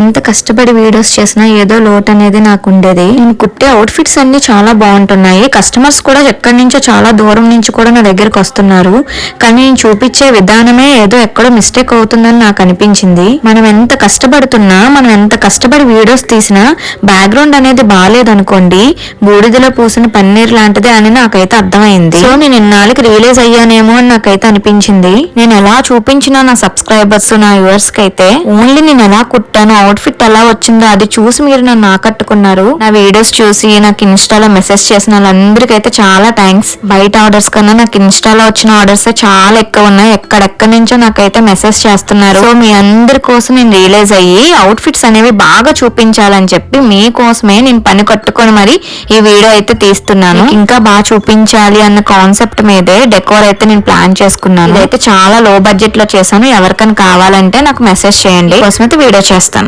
ఎంత కష్టపడి వీడియోస్ చేసినా ఏదో లోటు అనేది నాకు ఉండేది నేను కుట్టే అవుట్ఫిట్స్ అన్ని చాలా బాగుంటున్నాయి. కస్టమర్స్ కూడా ఎక్కడి నుంచో చాలా దూరం నుంచి కూడా నా దగ్గరికి వస్తున్నారు. కానీ నేను చూపించే విధానమే ఏదో ఎక్కడో మిస్టేక్ అవుతుందని నాకు అనిపించింది. మనం ఎంత కష్టపడుతున్నా మనం ఎంత కష్టపడి వీడియోస్ తీసినా బ్యాక్గ్రౌండ్ అనేది బాగాలేదనుకోండి బూడిదలో పూసిన పన్నీర్ లాంటిది అని నాకైతే అర్థమైంది. సో నేను ఇన్నాళ్ళకి రియలైజ్ అయ్యానేమో అని నాకైతే అనిపించింది. నేను ఎలా చూపించిన నా సబ్స్క్రైబర్స్ నా వ్యూవర్స్కి అయితే ఓన్లీ నేను ఎలా కుట్టాను అవుట్ఫిట్ ఎలా వచ్చిందో అది చూసి మీరు నన్ను ఆకట్టుకున్నారు. నా వీడియోస్ చూసి నాకు ఇన్స్టాలో మెసేజ్ చేసిన వాళ్ళందరికైతే చాలా థ్యాంక్స్ బయట ఆర్డర్స్ కన్నా నాకు ఇన్స్టాలో వచ్చిన ఆర్డర్స్ చాలా ఎక్కువ ఉన్నాయి. ఎక్కడెక్కడి నుంచో నాకైతే మెసేజ్ చేస్తున్నారు. సో మీ అందరి కోసం నేను రియలైజ్ అయ్యి అవుట్ఫిట్స్ అనేవి బాగా చూపించాలని చెప్పి మీకోసమే నేను పని కట్టుకొని మరి ఈ వీడియో అయితే తీస్తున్నాను. ఇంకా బాగా చూపించాలి అన్న కాన్సెప్ట్ మీదే డెకోర్ అయితే నేను ప్లాన్ చేసుకున్నాను. ఇదైతే చాలా లో బడ్జెట్లో చేశాను. ఎవరికైనా కావాలంటే నాకు మెసేజ్ చేయండి. కోసం అయితే వీడియో చేస్తాను.